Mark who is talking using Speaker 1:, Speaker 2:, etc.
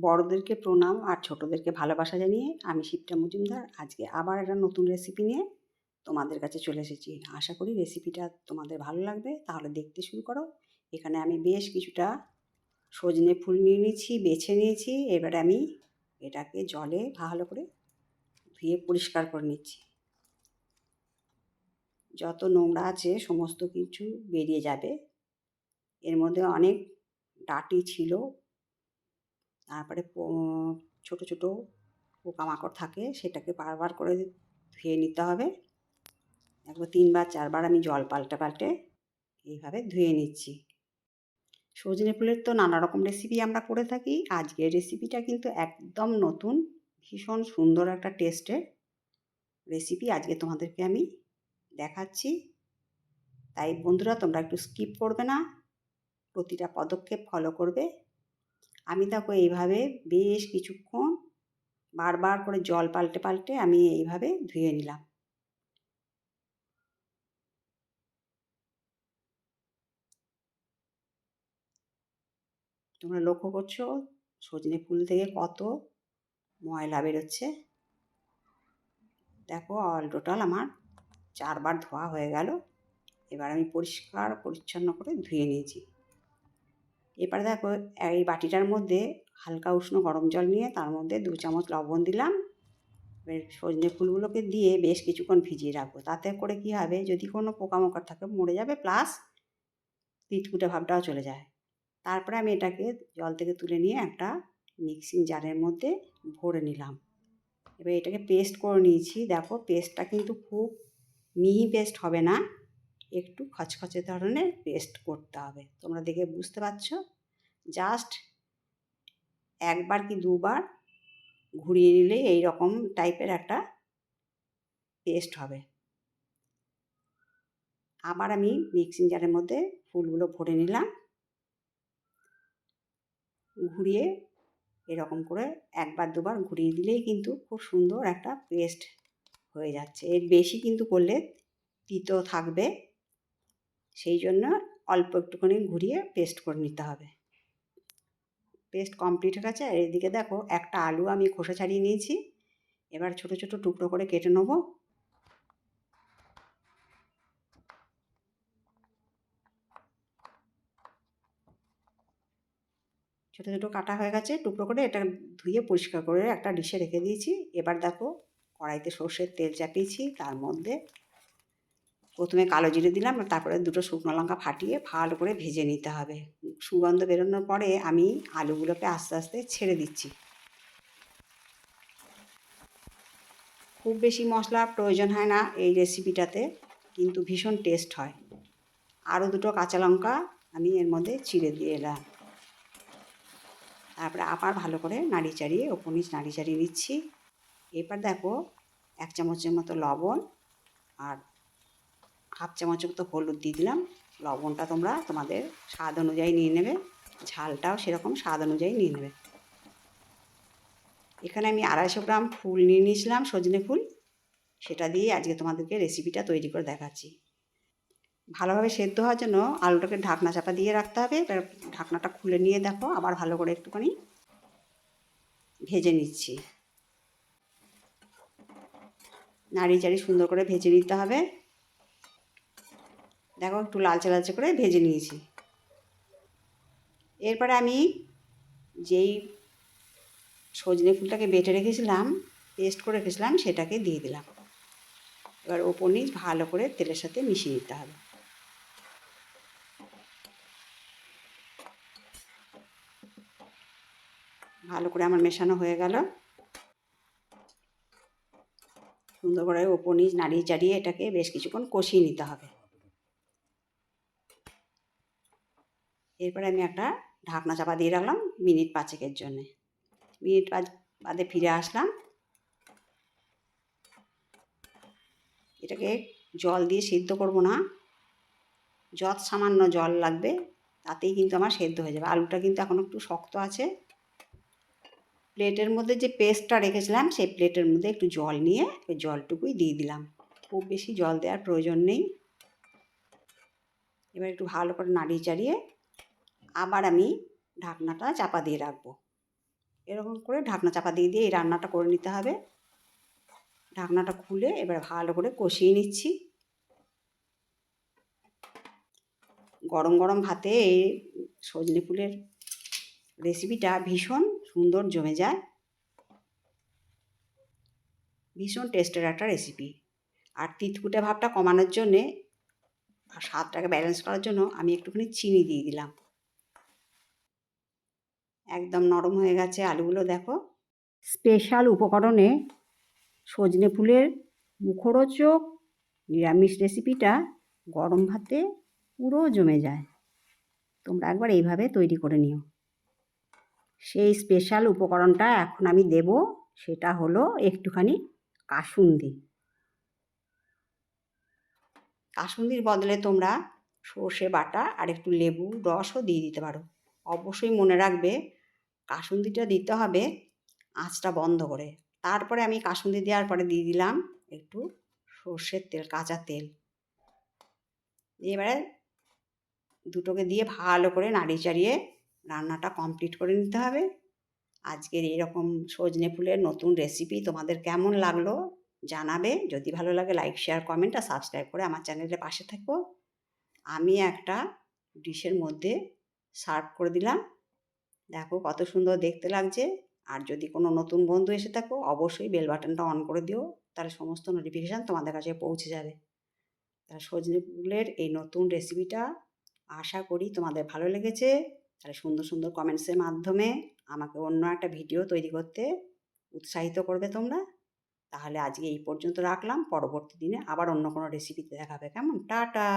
Speaker 1: বড়োদেরকে প্রণাম আর ছোটোদেরকে ভালোবাসা জানিয়ে আমি শিবটা মজুমদার। আজকে আবার একটা নতুন রেসিপি নিয়ে তোমাদের কাছে চলে এসেছি। আশা করি রেসিপিটা তোমাদের ভালো লাগবে। তাহলে দেখতে শুরু করো। এখানে আমি বেশ কিছুটা সজনে ফুল নিয়ে নিয়েছি, বেছে নিয়েছি। এবারে আমি এটাকে জলে ভালো করে ধুয়ে পরিষ্কার করে নিচ্ছি। যত নোংরা আছে সমস্ত কিছু বেরিয়ে যাবে। এর মধ্যে অনেক ডাটি ছিল তারপরে ছোট ছোট পোকামাকড় থাকে, সেটাকে বারবার করে ধুয়ে নিতে হবে। একবার তিনবার, চারবার আমি জল পাল্টে পাল্টে এইভাবে ধুয়ে নিচ্ছি। সজনে ফুলের তো নানা রকম রেসিপি আমরা করে থাকি। আজকের রেসিপিটা কিন্তু একদম নতুন, ভীষণ সুন্দর একটা টেস্টের রেসিপি আজকে তোমাদেরকে আমি দেখাচ্ছি। তাই বন্ধুরা, তোমরা একটু স্কিপ করবে না। প্রতিটা পদক্ষেপ ফলো করবে। আমি তাকে এইভাবে বেশ কিছুক্ষণ বারবার করে জল পাল্টে পাল্টে আমি এইভাবে ধুয়ে নিলাম। তোমরা লক্ষ্য করছ, সজনে ফুল থেকে কত ময়লা বেরোচ্ছে? দেখো অল টোটাল আমার চারবার ধোয়া হয়ে গেল। এবার আমি পরিষ্কার, পরিচ্ছন্ন করে ধুয়ে নিয়েছি। এবারে দেখো, এই বাটিটার মধ্যে হালকা উষ্ণ গরম জল নিয়ে তার মধ্যে দু চামচ লবণ দিলাম। এবার সজনে ফুলগুলোকে দিয়ে বেশ কিছুক্ষণ ভিজিয়ে রাখব। তাতে করে কী হবে, যদি কোনো পোকামাকড় থাকে মরে যাবে, প্লাস পিটকুটে ভাবটাও চলে যায়। তারপরে আমি এটাকে জল থেকে তুলে নিয়ে একটা মিক্সিং জারের মধ্যে ভরে নিলাম। এবার এটাকে পেস্ট করে নিয়েছি। দেখো, পেস্টটা কিন্তু খুব মিহি পেস্ট হবে না। একটু খচখচে ধরনের পেস্ট করতে হবে। তোমরা দেখে বুঝতে পারছ? জাস্ট একবার কি দুবার ঘুরিয়ে নিলে এই রকম টাইপের একটা পেস্ট হবে। আবার আমি মিক্সিং জারের মধ্যে ফুলগুলো ভরে নিলাম। ঘুরিয়ে এরকম করে একবার দুবার ঘুরিয়ে দিলেই কিন্তু খুব সুন্দর একটা পেস্ট হয়ে যাচ্ছে। এর বেশি কিন্তু করলে তিতো থাকবে। সেই জন্য অল্প একটুখানি ঘুরিয়ে পেস্ট করে নিতে হবে। পেস্ট কমপ্লিট হয়ে গেছে, আর এদিকে দেখো একটা আলু আমি খোসা ছাড়িয়ে নিয়েছি। এবার ছোট ছোট টুকরো করে কেটে নেব। ছোটো ছোটো কাটা হয়ে গেছে, টুকরো করে এটা ধুয়ে পরিষ্কার করে একটা ডিশে রেখে দিয়েছি। এবার দেখো কড়াইতে সর্ষের তেল চাপিয়েছি, তার মধ্যে প্রথমে কালো জিরে দিলাম, তারপরে দুটো শুকনো লঙ্কা ফাটিয়ে ভালো করে ভেজে নিতে হবে। সুগন্ধ বেরোনোর পরে আমি আলুগুলোকে আস্তে আস্তে ছেড়ে দিচ্ছি। খুব বেশি মশলার প্রয়োজন হয় না এই রেসিপিটাতে কিন্তু ভীষণ টেস্ট হয়। আরও দুটো কাঁচা লঙ্কা আমি এর মধ্যে চিড়ে দিয়ে এলাম। তারপরে আবার ভালো করে নাড়ি চাড়িয়ে, ওপর নিচ নাড়ি চাড়িয়ে নিচ্ছি এরপর দেখো, এক চামচের মতো লবণ আর হাফ চামচের মতো হলুদ দিয়ে দিলাম। লবণটা তোমরা তোমাদের স্বাদ অনুযায়ী নিয়ে নেবে। ঝালটাও সেরকম স্বাদ অনুযায়ী নিয়ে নেবে। এখানে আমি আড়াইশো গ্রাম ফুল নিয়ে নিয়েছিলাম, সজনে ফুল। সেটা দিয়ে আজকে তোমাদেরকে রেসিপিটা তৈরি করে দেখাচ্ছি। ভালোভাবে সেদ্ধ হওয়ার জন্য আলুটাকে ঢাকনা চাপা দিয়ে রাখতে হবে। এবার ঢাকনাটা খুলে নিয়ে দেখো, আবার ভালো করে একটুখানি ভেজে নিচ্ছি। নাড়ি চাড়ি সুন্দর করে ভেজে নিতে হবে। দেখো একটু লালচে লালচে করে ভেজে নিয়েছি। এরপরে আমি যেই সজনে ফুলটাকে বেটে রেখেছিলাম, পেস্ট করে রেখেছিলাম, সেটাকে দিয়ে দিলাম। এবার ওপর নিচ ভালো করে তেলের সাথে মিশিয়ে নিতে হবে। ভালো করে আমার মেশানো হয়ে গেল। সুন্দর করে ওপর নিচ নাড়িয়ে চাড়িয়ে এটাকে বেশ কিছুক্ষণ কষিয়ে নিতে হবে। এরপরে আমি একটা ঢাকনা চাপা দিয়ে রাখলাম মিনিট পাঁচেকের জন্যে। মিনিট পাঁচ বাদে ফিরে আসলাম। এটাকে জল দিয়ে সিদ্ধ করব না। যত সামান্য জল লাগবে তাতেই কিন্তু আমার সেদ্ধ হয়ে যাবে। আলুটা কিন্তু এখন একটু শক্ত আছে। প্লেটের মধ্যে যে পেস্টটা রেখেছিলাম সেই প্লেটের মধ্যে একটু জল নিয়ে ওই জলটুকুই দিয়ে দিলাম। খুব বেশি জল দেওয়ার প্রয়োজন নেই। এবার একটু ভালো করে নাড়িয়ে চাড়িয়ে আবার আমি ঢাকনাটা চাপা দিয়ে রাখব। এরকম করে ঢাকনা চাপা দিয়ে দিয়ে এই রান্নাটা করে নিতে হবে। ঢাকনাটা খুলে এবার ভালো করে কষিয়ে নিচ্ছি। গরম গরম ভাতে এই সজনে ফুলের রেসিপিটা ভীষণ সুন্দর জমে যায়। ভীষণ টেস্টের একটা রেসিপি। আর তিতকুটে ভাবটা কমানোর জন্যে আর স্বাদটাকে ব্যালেন্স করার জন্য আমি একটুখানি চিনি দিয়ে দিলাম। একদম নরম হয়ে গেছে। আলুগুলো দেখো স্পেশাল উপকরণে সজনে ফুলের মুখরোচক নিরামিষ রেসিপিটা গরম ভাতে পুরো জমে যায়। তোমরা একবার এইভাবে তৈরি করে নিও। সেই স্পেশাল উপকরণটা এখন আমি দেব, সেটা হলো একটুখানি কাসুন্দি। কাসুন্দির বদলে তোমরা সর্ষে বাটা আর একটু লেবু রসও দিয়ে দিতে পারো। অবশ্যই মনে রাখবে কাসুন্দিটা দিতে হবে আঁচটা বন্ধ করে। তারপরে আমি কাসুন্দি দেওয়ার পরে দিয়ে দিলাম একটু সর্ষের তেল, কাঁচা তেল। এবারে দুটোকে দিয়ে ভালো করে নাড়িয়ে চাড়িয়ে রান্নাটা কমপ্লিট করে নিতে হবে। আজকের এরকম সজনে ফুলের নতুন রেসিপি তোমাদের কেমন লাগল জানাবে। যদি ভালো লাগে লাইক শেয়ার কমেন্ট আর সাবস্ক্রাইব করে আমার চ্যানেলের পাশে থাকো। আমি একটা ডিশের মধ্যে সার্ভ করে দিলাম। দেখো কত সুন্দর দেখতে লাগছে। আর যদি কোনো নতুন বন্ধু এসে থাকো, অবশ্যই বেল বাটনটা অন করে দিও, তাহলে সমস্ত নোটিফিকেশান তোমাদের কাছে পৌঁছে যাবে। তা সজনে ফুলের এই নতুন রেসিপিটা আশা করি তোমাদের ভালো লেগেছে। তাহলে সুন্দর সুন্দর কমেন্টসের মাধ্যমে আমাকে অন্য একটা ভিডিও তৈরি করতে উৎসাহিত করবে তোমরা। তাহলে আজকে এই পর্যন্ত রাখলাম। পরবর্তী দিনে আবার অন্য কোনো রেসিপিতে দেখাবে। কেমন? টাটা!